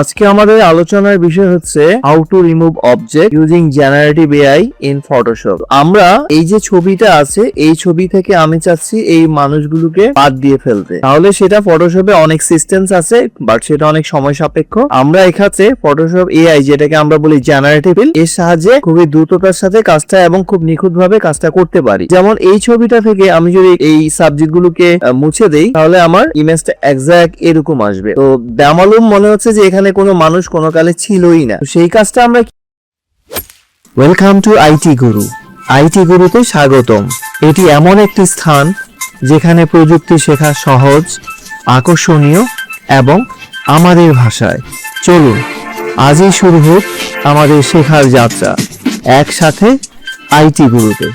আজকে আমাদের আলোচনার বিষয় হচ্ছে how to remove object using generative AI in Photoshop আমরা এই যে ছবিটা আছে, এই ছবি থেকে আমি চাচ্ছি এই মানুষগুলোকে বাদ দিয়ে ফেলতে। তাহলে সেটা ফটোশপে অনেক সিস্টেমস আছে বাট সেটা অনেক সময় সাপেক্ষ। আমরা এখানে ফটোশপ এআই যেটাকে আমরা বলি জেনারেটিভ এর সাহায্যে খুবই দ্রুততার সাথে কাজটা এবং খুব নিখুঁত ভাবে কাজটা করতে পারি। যেমন এই ছবিটা থেকে আমি যদি এই সাবজেক্ট গুলোকে মুছে দেই, তাহলে আমার ইমেজটা এক্সাক্ট এরকম আসবে। তো ব্যামালুম মনে হচ্ছে যে এখানে কোনো মানুষ কোনো কালে ছিলই না। সেই কাজটা আমরা welcome to IT guru IT গুরুতে স্বাগতম। এটি এমন একটি স্থান যেখানে প্রযুক্তি শেখা সহজ, আকর্ষণীয় এবং আমাদের ভাষায়। চলুন, আজই শুরু হোক আমাদের শেখার যাত্রা। একসাথে আইটি গুরুতে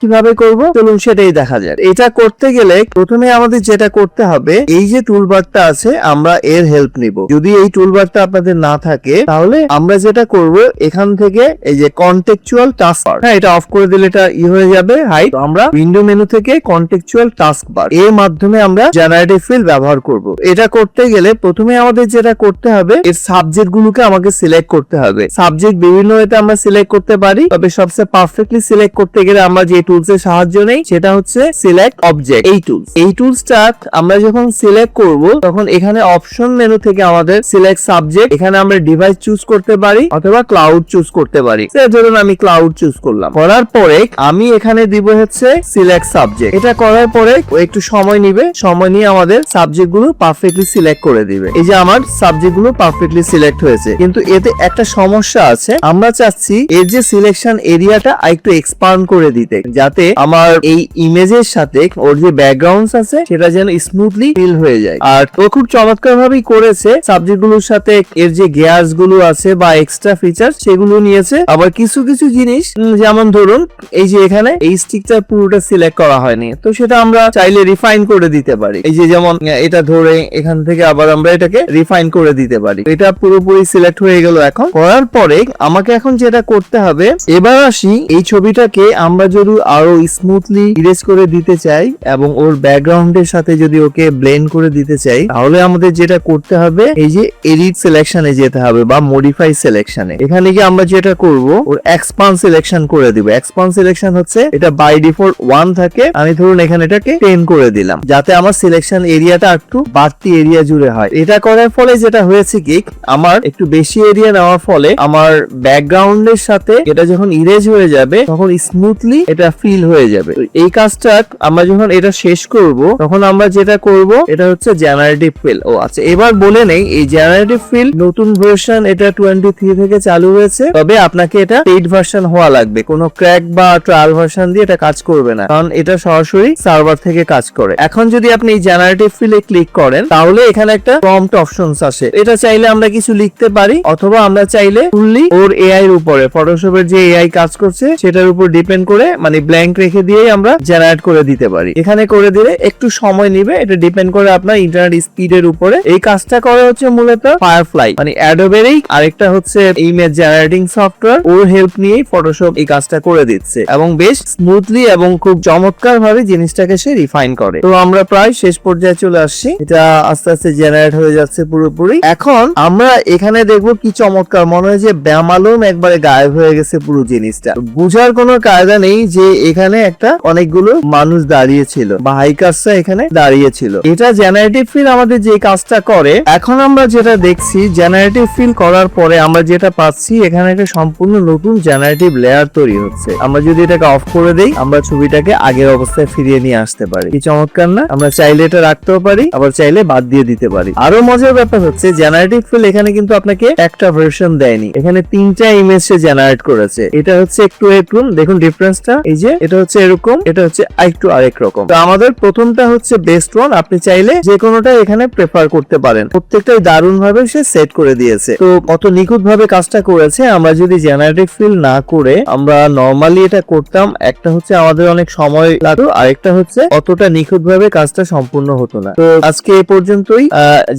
কীভাবে করব? চলুন সেটাই দেখা যাক। এটা করতে গেলে প্রথমে আমাদের যেটা করতে হবে, এই যে টুলবারটা আছে, আমরা এর হেল্প নিব। যদি এই টুলবারটা আপনাদের না থাকে, তাহলে আমরা যেটা করব, এখান থেকে এই যে কন্টেকচুয়াল টাস্ক বার হ্যাঁ এটা অফ করে দিলে এটা ই হয়ে যাবে। হাইট আমরা উইন্ডো মেনু থেকে কন্টেকচুয়াল টাস্ক বার এর মাধ্যমে আমরা জেনারেটিভ ফিল ব্যবহার করব। এটা করতে গেলে প্রথমে আমাদের যেটা করতে হবে, এর সাবজেক্ট গুলোকে আমাকে সিলেক্ট করতে হবে। সাবজেক্ট বিভিন্ন ওয়েতে আমরা সিলেক্ট করতে পারি, তবে সবচেয়ে পারফেক্টলি সিলেক্ট করতে গেলে আমরা যে টুলস এর সাহায্য নেই, সেটা হচ্ছে সিলেক্ট অবজেক্ট এই টুলস এই টুলসটা আমরা যখন সিলেক্ট করব, তখন এখানে অপশন মেনু থেকে আমাদের সিলেক্ট সাবজেক্ট এখানে আমরা ডিভাইস চুজ করতে পারি অথবা ক্লাউড চুজ করতে পারি। ধরুন আমি ক্লাউড চুজ করলাম। করার পরে আমি এখানে দিব হচ্ছে সিলেক্ট সাবজেক্ট এটা করার পরে একটু সময় নিবে, সময় নিয়ে আমাদের সাবজেক্টগুলো পারফেক্টলি সিলেক্ট করে দিবে। এই যে আমার সাবজেক্টগুলো পারফেক্টলি সিলেক্ট হয়েছে। কিন্তু এতে একটা সমস্যা আছে। আমরা চাচ্ছি এর যে সিলেকশন এরিয়াটা একটু এক্সপান্ড করে দিতে। যাতে আমার এই ইমেজের সাথে ওর যে ব্যাকগ্রাউন্ডস আছে, সেটা যেন স্মুথলি ফিল হয়ে যায়। আর ও খুব চমৎকার ভাবেই করেছে। সাবজেক্টগুলোর সাথে এর যে গিয়ার্সগুলো আছে বা এক্সট্রা ফিচার সেগুলো নিয়েছে। আবার কিছু কিছু জিনিস যেমন ধরুন, এই যে এখানে এই স্টিকটা পুরোটা সিলেক্ট করা হয়নি। তো সেটা আমরা চাইলে রিফাইন করে দিতে পারি। এই যে যেমন এটা ধরে এখান থেকে আবার আমরা এটাকে রিফাইন করে দিতে পারি। এটা পুরোপুরি সিলেক্ট হয়ে গেল এখন। করার পরে আমাকে এখন যেটা করতে হবে, এবার আসি এই ছবিটাকে আমরা যদি আরও স্মুথলি ইরেজ করে দিতে চাই এবং ওর ব্যাকগ্রাউন্ডের সাথে যদি ওকে ব্লেন্ড করে দিতে চাই, তাহলে আমাদের যেটা করতে হবে, এই যে এডিট সিলেকশনে যেতে হবে বা মডিফাই সিলেকশনে এখানে গিয়ে আমরা যেটা করব, ওর এক্সপান্ড সিলেকশন করে দিব। এক্সপান্ড সিলেকশন হচ্ছে, এটা বাই ডিফল্ট ওয়ান থাকে। আমি ধরুন এখানে এটাকে টেন করে দিলাম, যাতে আমার সিলেকশন এরিয়াটা একটু বাড়তি এরিয়া জুড়ে হয়। এটা করার ফলে যেটা হয়েছে কি, আমার একটু বেশি এরিয়া নেওয়ার ফলে আমার ব্যাকগ্রাউন্ডের সাথে এটা যখন ইরেজ হয়ে যাবে, তখন স্মুথলি এটা ফিল হয়ে যাবে। এই কাজটা আমরা যখন এটা শেষ করব, তখন আমরা যেটা করব, এটা হচ্ছে জেনারেটিভ ফিল ও আচ্ছা এবার বলে নেই, এই জেনারেটিভ ফিল নতুন ভার্সন এটা টোয়েন্টি থ্রি থেকে চালু হয়েছে, তবে আপনাকে এটা পেইড ভার্সন হওয়া লাগবে। কোনো ক্র্যাক বা ট্রায়াল ভার্সন দিয়ে এটা কাজ করবে না, কারণ এটা সরাসরি সার্ভার থেকে কাজ করে। এখন যদি আপনি এই জেনারেটিভ ফিলে ক্লিক করেন, তাহলে এখানে একটা প্রম্পট অপশনস আসে। এটা চাইলে আমরা কিছু লিখতে পারি, অথবা আমরা চাইলে ফুললি ওর এআই এর উপরে ফটোশপের যে এআই কাজ করছে, সেটার উপর ডিপেন্ড করে মানে ব্ল্যাঙ্ক রেখে দিয়েই আমরা জেনারেট করে দিতে পারি। এখানে করে দিলে একটু সময় নিবে, এটা ডিপেন্ড করে আপনার ইন্টারনেট স্পিডের উপরে। এই কাজটা করা হচ্ছে মূলত ফায়ারফ্লাই মানে অ্যাডোবেরই আরেকটা হচ্ছে ইমেজ জেনারেটিং সফটওয়্যার ওর হেল্প নিয়েই ফটোশপ এই কাজটা করে দিচ্ছে। এবং বেশ স্মুথলি এবং খুব চমৎকার ভাবে জিনিসটাকে সে রিফাইন করে। তো আমরা প্রায় শেষ পর্যায়ে চলে আসছি। এটা আস্তে আস্তে জেনারেট হয়ে যাচ্ছে পুরোপুরি। এখন আমরা এখানে দেখব কি চমৎকার, মনে হয় যে ব্যামালুম একবারে গায়েব হয়ে গেছে পুরো জিনিসটা। বুঝার কোনো কায়দা নেই যে এখানে একটা অনেকগুলো মানুষ দাঁড়িয়ে ছিল বা হাইকার্সরা এখানে দাঁড়িয়ে ছিল এটা জেনারেটিভ ফিল আমাদের যে কাজটা করে, এখন আমরা যেটা দেখছি জেনারেটিভ ফিল করার পরে আমরা যেটা পাচ্ছি, এখানে একটা সম্পূর্ণ নতুন জেনারেটিভ লেয়ার তৈরি হচ্ছে। আমরা যদি এটাকে অফ করে দেই, আমরা ছবিটাকে আগের অবস্থায় ফিরিয়ে নিয়ে আসতে পারি। কি চমৎকার না? আমরা চাইলে এটা রাখতেও পারি, আবার চাইলে বাদ দিয়ে দিতে পারি। আরও মজার ব্যাপার হচ্ছে জেনারেটিভ ফিল এখানে কিন্তু আপনাকে একটা ভার্সন দেয়নি। এখানে তিনটা ইমেজ সে জেনারেট করেছে। এটা হচ্ছে একটু এরকম দেখুন ডিফারেন্সটা এই যে এটা হচ্ছে এরকম, এটা হচ্ছে আরেকটু আরেক রকম। তো আমাদের প্রথমটা হচ্ছে বেস্ট ওয়ান আপনি চাইলে যে কোনোটা এখানে প্রেফার করতে পারেন। প্রত্যেকটাই দারুণ ভাবে সে সেট করে দিয়েছে। তো কত নিখুঁত ভাবে কাজটা করেছে, আমরা যদি জেনারেটিভ ফিল না করে আমরা নর্মালি এটা করতাম, একটা হচ্ছে আমাদের অনেক সময় লাগতো, আরেকটা হচ্ছে অতটা নিখুঁত ভাবে কাজটা সম্পূর্ণ হতো না। তো আজকে এই পর্যন্তই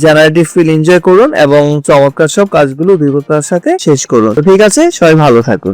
জেনারেটিভ ফিল এনজয় করুন এবং চমৎকার সব কাজগুলো দ্রুততার সাথে শেষ করুন। তো ঠিক আছে, সবাই ভালো থাকুন।